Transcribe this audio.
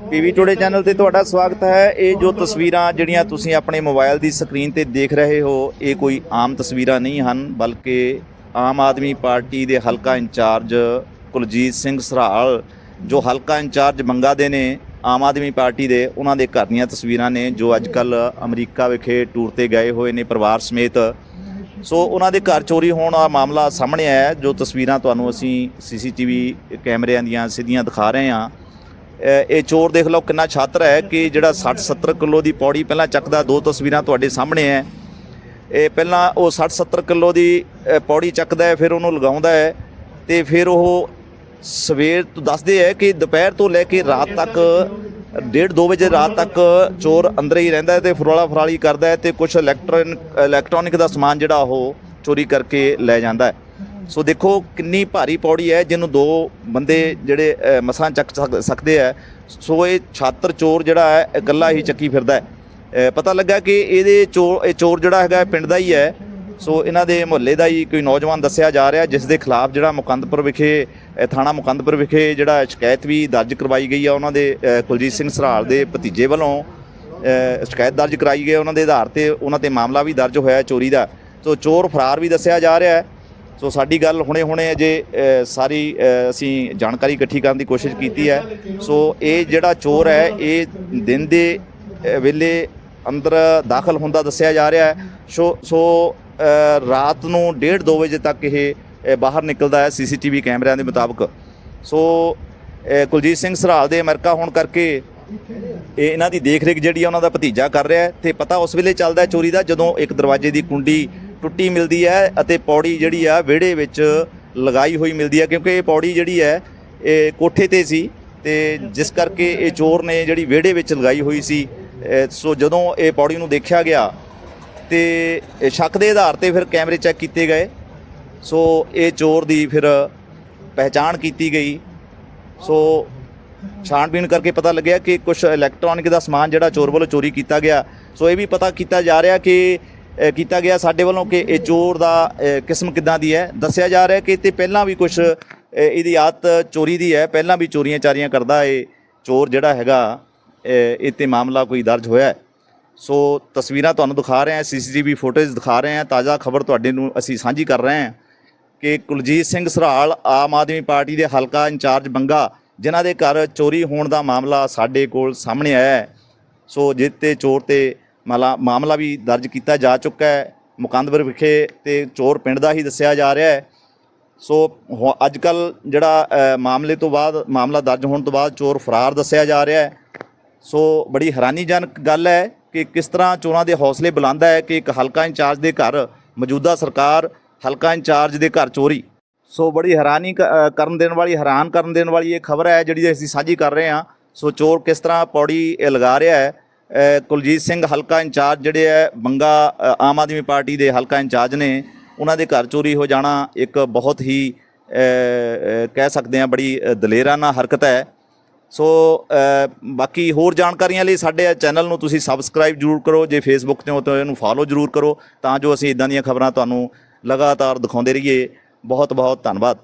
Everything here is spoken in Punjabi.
ਪੀਵੀ ਟੁਡੇ ਚੈਨਲ ਤੇ ਤੁਹਾਡਾ ਸਵਾਗਤ ਹੈ। ਇਹ ਜੋ ਤਸਵੀਰਾਂ ਜਿਹੜੀਆਂ ਤੁਸੀਂ ਆਪਣੇ ਮੋਬਾਈਲ ਦੀ ਸਕਰੀਨ ਤੇ ਦੇਖ ਰਹੇ ਹੋ, ਇਹ ਕੋਈ ਆਮ ਤਸਵੀਰਾਂ ਨਹੀਂ ਹਨ, ਬਲਕਿ ਆਮ ਆਦਮੀ ਪਾਰਟੀ ਦੇ ਹਲਕਾ ਇੰਚਾਰਜ ਕੁਲਜੀਤ ਸਿੰਘ ਸਰਾਲ, ਜੋ ਹਲਕਾ ਇੰਚਾਰਜ ਮੰਗਾ ਦੇ ਨੇ, ਆਮ ਆਦਮੀ ਪਾਰਟੀ ਦੇ, ਉਹਨਾਂ ਦੇ ਘਰ ਦੀਆਂ ਤਸਵੀਰਾਂ ਨੇ, ਜੋ ਅੱਜ ਕੱਲ ਅਮਰੀਕਾ ਵਿਖੇ ਟੂਰ ਤੇ ਗਏ ਹੋਏ ਨੇ ਪਰਿਵਾਰ ਸਮੇਤ। ਸੋ ਉਹਨਾਂ ਦੇ ਘਰ ਚੋਰੀ ਹੋਣ ਦਾ ਮਾਮਲਾ ਸਾਹਮਣੇ ਆਇਆ ਜੋ ਤਸਵੀਰਾਂ ਤੁਹਾਨੂੰ ਅਸੀਂ ਸੀਸੀਟੀਵੀ ਕੈਮਰਿਆਂ ਦੀਆਂ ਸਿੱਧੀਆਂ ਦਿਖਾ ਰਹੇ ਹਾਂ। ਇਹ ਚੋਰ ਦੇਖ ਲਓ ਕਿੰਨਾ ਛਾਤਰ ਹੈ ਕਿ ਜਿਹੜਾ 60 70 ਕਿਲੋ ਦੀ ਪੌੜੀ ਪਹਿਲਾਂ ਚੱਕਦਾ, ਦੋ ਤਸਵੀਰਾਂ ਤੁਹਾਡੇ ਸਾਹਮਣੇ ਹੈ। ਇਹ ਪਹਿਲਾਂ ਉਹ 60 70 ਕਿਲੋ ਦੀ ਪੌੜੀ ਚੱਕਦਾ ਫਿਰ ਉਹਨੂੰ ਲਗਾਉਂਦਾ ਹੈ ਤੇ ਫਿਰ ਉਹ ਸਵੇਰ ਤੋਂ ਦੱਸਦੇ ਹੈ ਕਿ ਦੁਪਹਿਰ ਤੋਂ ਲੈ ਕੇ ਰਾਤ ਤੱਕ, ਡੇਢ 2 ਵਜੇ ਰਾਤ ਤੱਕ ਚੋਰ ਅੰਦਰ ਹੀ ਰਹਿੰਦਾ ਹੈ ਤੇ ਫਰੋਲਾ ਫਰਾਲੀ ਕਰਦਾ ਹੈ ਤੇ ਕੁਝ ਇਲੈਕਟ੍ਰੋਨਿਕ ਇਲੈਕਟ੍ਰੋਨਿਕ ਦਾ ਸਮਾਨ ਜਿਹੜਾ ਉਹ ਚੋਰੀ ਕਰਕੇ ਲੈ ਜਾਂਦਾ ਹੈ। ਸੋ ਦੇਖੋ ਕਿੰਨੀ ਭਾਰੀ ਪੌੜੀ ਹੈ, ਜਿਹਨੂੰ ਦੋ ਬੰਦੇ ਜਿਹੜੇ ਮਸਾਂ ਚੱਕ ਸਕ- ਸਕਦੇ ਆ। ਸੋ ਇਹ ਛਾਤਰ ਚੋਰ ਜਿਹੜਾ ਹੈ ਇਕੱਲਾ ਹੀ ਚੱਕੀ ਫਿਰਦਾ ਹੈ। ਪਤਾ ਲੱਗਾ ਕਿ ਇਹਦੇ ਚੋਰ, ਇਹ ਚੋਰ ਜਿਹੜਾ ਹੈਗਾ ਪਿੰਡ ਦਾ ਹੀ ਹੈ। ਸੋ ਇਹਨਾਂ ਦੇ ਮੁਹੱਲੇ ਦਾ ਹੀ ਕੋਈ ਨੌਜਵਾਨ ਦੱਸਿਆ ਜਾ ਰਿਹਾ, ਜਿਸ ਦੇ ਖਿਲਾਫ ਜਿਹੜਾ ਮੁਕੰਦਪੁਰ ਵਿਖੇ ਥਾਣਾ ਮੁਕੰਦਪੁਰ ਵਿਖੇ ਜਿਹੜਾ ਸ਼ਿਕਾਇਤ ਵੀ ਦਰਜ ਕਰਵਾਈ ਗਈ ਆ ਉਹਨਾਂ ਦੇ ਕੁਲਜੀਤ ਸਿੰਘ ਸਰਾਲ ਦੇ ਭਤੀਜੇ ਵੱਲੋਂ। ਸ਼ਿਕਾਇਤ ਦਰਜ ਕਰਾਈ ਗਈ ਉਹਨਾਂ ਦੇ ਆਧਾਰ ਤੇ, ਉਹਨਾਂ ਤੇ ਮਾਮਲਾ ਵੀ ਦਰਜ ਹੋਇਆ ਚੋਰੀ ਦਾ। ਸੋ ਚੋਰ ਫਰਾਰ ਵੀ ਦੱਸਿਆ ਜਾ ਰਿਹਾ ਹੈ। ਸੋ ਸਾਡੀ ਗੱਲ ਹੁਣੇ ਹੁਣੇ ਅਜੇ ਸਾਰੀ ਅਸੀਂ ਜਾਣਕਾਰੀ ਇਕੱਠੀ ਕਰਨ ਦੀ ਕੋਸ਼ਿਸ਼ ਕੀਤੀ ਹੈ। ਸੋ ਇਹ ਜਿਹੜਾ ਚੋਰ ਹੈ, ਇਹ ਦਿਨ ਦੇ ਵੇਲੇ ਅੰਦਰ ਦਾਖਲ ਹੁੰਦਾ ਦੱਸਿਆ ਜਾ ਰਿਹਾ ਹੈ। ਸੋ ਸੋ ਰਾਤ ਨੂੰ 1:30 2 ਵਜੇ ਤੱਕ ਇਹ ਬਾਹਰ ਨਿਕਲਦਾ ਹੈ ਸੀਸੀਟੀਵੀ ਕੈਮਰਿਆਂ ਦੇ ਮੁਤਾਬਕ। ਸੋ ਕੁਲਜੀਤ ਸਿੰਘ ਸਰਾਲ ਦੇ ਅਮਰੀਕਾ ਹੋਣ ਕਰਕੇ ਇਹ ਇਹਨਾਂ ਦੀ ਦੇਖ-ਰੇਖ ਜਿਹੜੀ ਆ, ਉਹਨਾਂ ਦਾ ਭਤੀਜਾ ਕਰ ਰਿਹਾ ਹੈ। ਤੇ ਪਤਾ ਉਸ ਵੇਲੇ ਚੱਲਦਾ ਚੋਰੀ ਦਾ, ਜਦੋਂ ਇੱਕ ਦਰਵਾਜ਼ੇ ਦੀ ਕੁੰਡੀ ਟੁੱਟੀ ਮਿਲਦੀ ਹੈ ਅਤੇ ਪੌੜੀ ਜਿਹੜੀ ਆ ਵਿਹੜੇ ਵਿੱਚ ਲਗਾਈ ਹੋਈ ਮਿਲਦੀ ਹੈ, ਕਿਉਂਕਿ ਇਹ ਪੌੜੀ ਜਿਹੜੀ ਹੈ, ਇਹ ਕੋਠੇ ਤੇ ਸੀ ਤੇ ਜਿਸ ਕਰਕੇ ਇਹ ਚੋਰ ਨੇ ਜਿਹੜੀ ਵਿਹੜੇ ਵਿੱਚ ਲਗਾਈ ਹੋਈ ਸੀ ਸੋ ਜਦੋਂ ਇਹ ਪੌੜੀ ਨੂੰ ਦੇਖਿਆ ਗਿਆ ਤੇ ਸ਼ੱਕ ਦੇ ਆਧਾਰ ਤੇ ਫਿਰ ਕੈਮਰੇ ਚੈੱਕ ਕੀਤੇ ਗਏ। ਸੋ ਇਹ ਚੋਰ ਦੀ ਫਿਰ ਪਹਿਚਾਣ ਕੀਤੀ ਗਈ। ਸੋ ਛਾਣਬੀਣ ਕਰਕੇ ਪਤਾ ਲੱਗਿਆ ਕਿ ਕੁਝ ਇਲੈਕਟ੍ਰੋਨਿਕ ਦਾ ਸਮਾਨ ਜਿਹੜਾ ਚੋਰ ਵੱਲੋਂ ਚੋਰੀ ਕੀਤਾ ਗਿਆ। ਸੋ ਇਹ ਵੀ ਪਤਾ ਕੀਤਾ ਜਾ ਰਿਹਾ ਕਿ ਕੀਤਾ ਗਿਆ। ਸਾਡੇ ਵੱਲੋਂ ਕਿ ਇਹ ਚੋਰ ਦਾ ਕਿਸਮ ਕਿੱਦਾਂ ਦੀ ਹੈ? ਦੱਸਿਆ ਜਾ ਰਿਹਾ ਕਿ ਤੇ ਪਹਿਲਾਂ ਵੀ ਕੁਝ ਇਹਦੀ ਆਦਤ ਚੋਰੀ ਦੀ ਹੈ। ਪਹਿਲਾਂ ਵੀ ਚੋਰੀਆਂ ਚਾਰੀਆਂ ਕਰਦਾ ਇਹ ਚੋਰ ਜਿਹੜਾ ਹੈਗਾ ਇਹ ਤੇ ਮਾਮਲਾ ਕੋਈ ਦਰਜ ਹੋਇਆ ਸੋ ਤਸਵੀਰਾਂ ਤੁਹਾਨੂੰ ਦਿਖਾ ਰਹੇ ਹਾਂ, ਸੀਸੀਟੀਵੀ ਫੁਟੇਜ ਦਿਖਾ ਰਹੇ ਹਾਂ। ਤਾਜ਼ਾ ਖਬਰ ਤੁਹਾਡੇ ਨੂੰ ਅਸੀਂ ਸਾਂਝੀ ਕਰ ਰਹੇ ਹਾਂ ਕਿ ਕੁਲਜੀਤ ਸਿੰਘ ਸਰਾਲ ਆਮ ਆਦਮੀ ਪਾਰਟੀ ਦੇ ਹਲਕਾ ਇੰਚਾਰਜ ਬੰਗਾ, ਜਿਨ੍ਹਾਂ ਦੇ ਘਰ ਚੋਰੀ ਹੋਣ ਦਾ ਮਾਮਲਾ ਸਾਡੇ ਕੋਲ ਸਾਹਮਣੇ ਆਇਆ ਸੋ ਜਿਸ ਚੋਰ ਤੇ ਮਾਲਾ ਮਾਮਲਾ ਵੀ ਦਰਜ ਕੀਤਾ ਜਾ ਚੁੱਕਾ ਹੈ। ਮੁਕੰਦਪੁਰ ਵਿਖੇ ਤੇ ਚੋਰ ਪਿੰਡ ਦਾ ਹੀ ਦੱਸਿਆ ਜਾ ਰਿਹਾ ਹੈ। ਸੋ ਅੱਜ ਕੱਲ ਜਿਹੜਾ ਮਾਮਲੇ ਤੋਂ ਬਾਅਦ, ਮਾਮਲਾ ਦਰਜ ਹੋਣ ਤੋਂ ਬਾਅਦ ਚੋਰ ਫਰਾਰ ਦੱਸਿਆ ਜਾ ਰਿਹਾ ਹੈ। ਸੋ ਬੜੀ ਹੈਰਾਨੀਜਨਕ ਗੱਲ ਹੈ ਕਿ ਕਿਸ ਤਰ੍ਹਾਂ ਚੋਰਾਂ ਦੇ ਹੌਸਲੇ ਬੁਲੰਦ ਹੈ ਕਿ ਇੱਕ ਹਲਕਾ ਇੰਚਾਰਜ ਦੇ ਘਰ ਮੌਜੂਦਾ ਸਰਕਾਰ ਹਲਕਾ ਇੰਚਾਰਜ ਦੇ ਘਰ ਚੋਰੀ। ਸੋ ਬੜੀ ਹੈਰਾਨੀ ਕ- ਕਰਨ ਦੇਣ ਵਾਲੀ, ਹੈਰਾਨ ਕਰਨ ਦੇਣ ਵਾਲੀ ਇਹ ਖਬਰ ਹੈ ਜਿਹੜੀ ਅਸੀਂ ਸਾਂਝੀ ਕਰ ਰਹੇ ਹਾਂ। ਸੋ ਚੋਰ ਕਿਸ ਤਰ੍ਹਾਂ ਪੌੜੀ ਲਗਾ ਰਿਹਾ ਹੈ। ਕੁਲਜੀਤ ਸਿੰਘ ਹਲਕਾ ਇੰਚਾਰਜ ਜਿਹੜੇ ਹੈ ਬੰਗਾ ਆਮ ਆਦਮੀ ਪਾਰਟੀ ਦੇ ਹਲਕਾ ਇੰਚਾਰਜ ਨੇ ਉਹਨਾਂ ਦੇ ਘਰ ਚੋਰੀ ਹੋ ਜਾਣਾ ਇੱਕ ਬਹੁਤ ਹੀ ਕਹਿ ਸਕਦੇ ਹਾਂ ਬੜੀ ਅ, ਦਲੇਰਾਨਾ ਹਰਕਤ ਹੈ ਸੋ ਬਾਕੀ ਹੋਰ ਜਾਣਕਾਰੀਆਂ ਲਈ ਸਾਡੇ ਚੈਨਲ ਨੂੰ ਤੁਸੀਂ ਸਬਸਕ੍ਰਾਈਬ ਜਰੂਰ ਕਰੋ ਜੇ ਫੇਸਬੁੱਕ ਤੇ ਹੋ ਤਾਂ ਇਹਨੂੰ ਫਾਲੋ ਜਰੂਰ ਕਰੋ ਤਾਂ ਜੋ ਅਸੀਂ ਇਦਾਂ ਦੀਆਂ ਖਬਰਾਂ ਤੁਹਾਨੂੰ ਲਗਾਤਾਰ ਦਿਖਾਉਂਦੇ ਰਹੀਏ। ਬਹੁਤ ਬਹੁਤ ਧੰਨਵਾਦ।